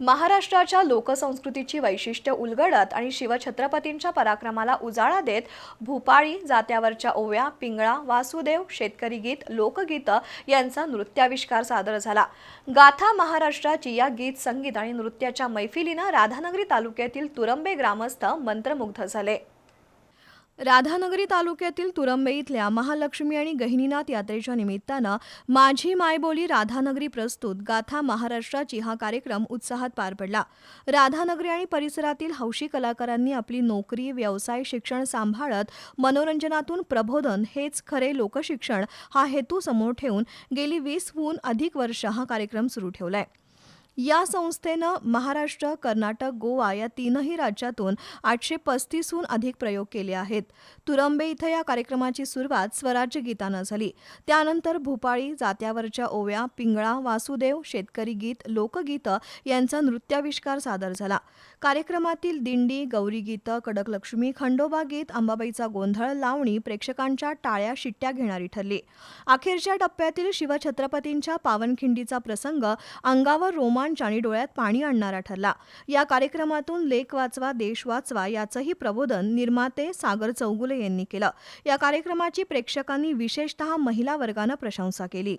महाराष्ट्राच्या लोकसंस्कृतीची वैशिष्ट्य उलगडत आणि शिवछत्रपतींच्या पराक्रमाला उजाळा देत भूपाळी जात्यावरच्या ओव्या पिंगळा वासुदेव शेतकरी गीत लोकगीतं यांचा नृत्याविष्कार सादर झाला. गाथा महाराष्ट्राची या गीत संगीत आणि नृत्याच्या मैफिलीनं राधानगरी तालुक्यातील तुरंबे ग्रामस्थ मंत्रमुग्ध झाले. राधानगरी तालुक्यातील तुरंबे इथल्या महालक्ष्मी आणि गहिनीनाथ यात्रेच्या निमित्तानं माझी मायबोली राधानगरी प्रस्तुत गाथा महाराष्ट्राची हा कार्यक्रम उत्साहात पार पडला. राधानगरी आणि परिसरातील हौशी कलाकारांनी आपली नोकरी व्यवसाय शिक्षण सांभाळत मनोरंजनातून प्रबोधन हेच खरे लोकशिक्षण हा हेतू समोर ठेवून गेली वीसहून अधिक वर्ष हा कार्यक्रम सुरू ठेवलाय. या संस्थेनं महाराष्ट्र कर्नाटक गोवा या तीनही राज्यातून आठशे पस्तीसहून अधिक प्रयोग केले आहेत. तुरंबे इथं या कार्यक्रमाची सुरुवात स्वराज्य गीतानं झाली. त्यानंतर भूपाळी जात्यावरच्या ओव्या पिंगळा वासुदेव शेतकरी गीत लोकगीतं यांचा नृत्याविष्कार सादर झाला. कार्यक्रमातील दिंडी गौरी गीतं कडकलक्ष्मी खंडोबा गीत अंबाबाईचा गोंधळ लावणी प्रेक्षकांच्या टाळ्या शिट्ट्या घेणारी ठरली. अखेरच्या टप्प्यातील शिवछत्रपतींच्या पावनखिंडीचा प्रसंग अंगावर रोमा रोमांच आणि डोळ्यात पाणी आणणारा ठरला. या कार्यक्रमातून लेख वाचवा देश वाचवा याचंही प्रबोधन निर्माते सागर चौगुले यांनी केलं. या कार्यक्रमाची प्रेक्षकांनी विशेषतः महिला वर्गानं प्रशंसा केली.